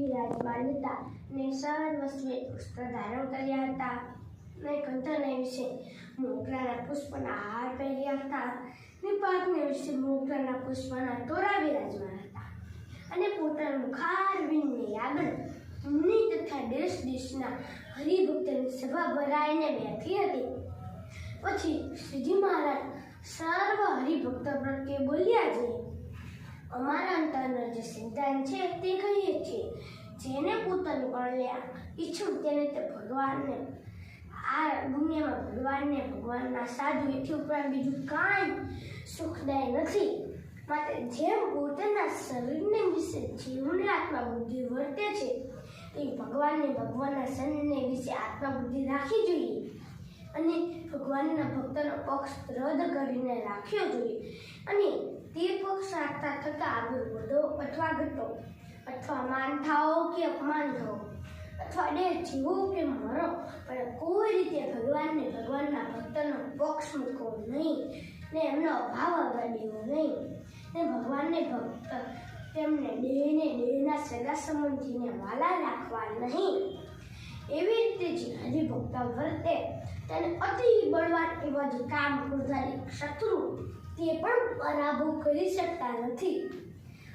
બિરાજમાન હતા ને સર્વસ્વે પુષ્પ ધારણ કર્યા હતા. ને કંઠને વિશે મોગરાના પુષ્પના હાર પહેર્યા હતા. ને પાકને વિશે મોગરાના પુષ્પના તોરા બિરાજમાન હતા. અને પોતાનું ખારવીને આગળ મુનિ તથા દેશ દેશના હરિભક્તની સભા ભરાઈને બેઠી હતી. પછી શ્રીજી મહારાજ સર્વ હરિભક્તો પ્રત્યે બોલ્યા છે અમારા અંતરનો જે સિદ્ધાંત છે તે કહીએ છીએ. જેને પોતાનું કલ્યાણ ઈચ્છું તેને તે ભગવાનને, આ દુનિયામાં ભગવાનને, ભગવાનના સાધુ એથી ઉપરાંત બીજું કાંઈ સુખદાય નથી. માટે જેમ પોતાના શરીરને વિશે જીવને આત્મા બુદ્ધિ વર્તે છે તે ભગવાનને ભગવાનના શરીરને વિશે આત્મા બુદ્ધિ રાખવી જોઈએ. અને ભગવાનના ભક્તનો પક્ષ રદ કરીને રાખ્યો જોઈએ. અને તે પક્ષ રાખતા થતાં આગળ વધો અથવા ઘટો, અથવા માન થાઓ કે અપમાન થાઓ, અથવા ડે જીવો કે મરો, પણ કોઈ રીતે ભગવાનને ભગવાનના ભક્તનો પક્ષ મૂકવો નહીં ને એમનો અભાવ આવવા નહીં. ને ભગવાનને ભક્ત તેમને દેહને દેહના સગા સંબંધીને વાલા રાખવા નહીં. એવી રીતે જે હરિભક્ત વર્તે તેને અતિ બળવાન એવા જે કામ ક્રોધારી શત્રુ તે પણ પરાભવ કરી શકતા નથી.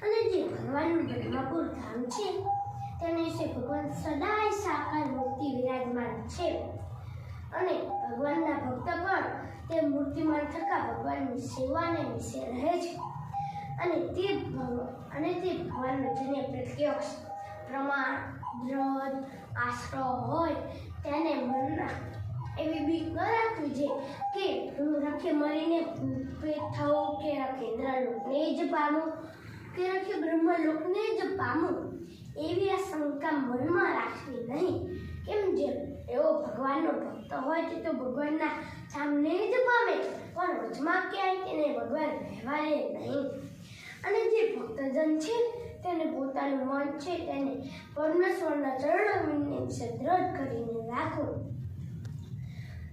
અને જે ભગવાનનું બ્રહ્માપુર ધામ છે, તેને વિશે ભગવાન સદાય સાકાર મૂર્તિ વિરાજમાન છે. અને ભગવાનના ભક્ત પણ તે મૂર્તિમાન થકા ભગવાનની સેવાને વિશે રહે છે. અને તે ભગવાન અને તે ભગવાનનો જેને પ્રત્યક્ષ પ્રમાણ દ્રઢ આશરો હોય તેને મનમાં એવી બીક ન રાખવી છે કે રખે મરીને ભૂપેત થવું કે રખે ઇન્દ્રલોકને જ પામું, કે રખે બ્રહ્મલોકને જ પામું. એવી આ શંકા મનમાં રાખવી નહીં. કેમ જેમ એવો ભગવાનનો ભક્ત હોય તે તો ભગવાનના સામને જ પામે, પણ વચમાં ક્યાંય તેને ભગવાન રહેવાય નહીં અને જે ભક્તજન છે તેને પોતાનું મન છે તેને પરમેશ્વરના ચરણોને દ્રઢ કરીને રાખો.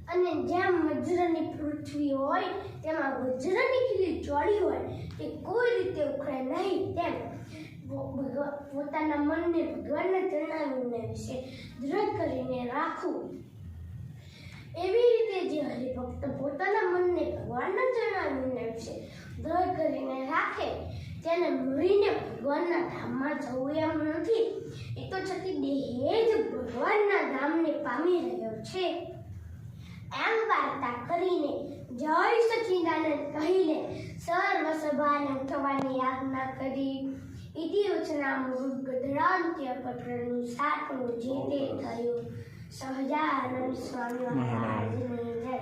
અને જ્યાં વજ્રની પૃથ્વી હોય, તેમાં વજ્રની ખીલી ચોળી હોય, તે કોઈ રીતે ઉખડે નહીં. તેમ પોતાના મનને ભગવાનના ચરણાવીને વિશે દ્રઢ કરીને રાખવું એવી રીતે જે હરિભક્ત પોતાના મનને ભગવાનના ચરણાવીને વિશે દ્રઢ કરીને રાખે તેને મળીને ભગવાનના ધામમાં જવું એમ નથી. એ તો છતી દેહે ભગવાનના ધામને પામી રહ્યો છે. એમ વાર્તા કરીને જય સચિદાનંદ કહીને સર્વ સભાને ઉઠવાની આજ્ઞા કરી. ઇતિ રચના મૃગ ગધરાંત્ય પત્રનું સાતમું જે તે થયું. સહજાનંદ સ્વામી મહારાજની જય.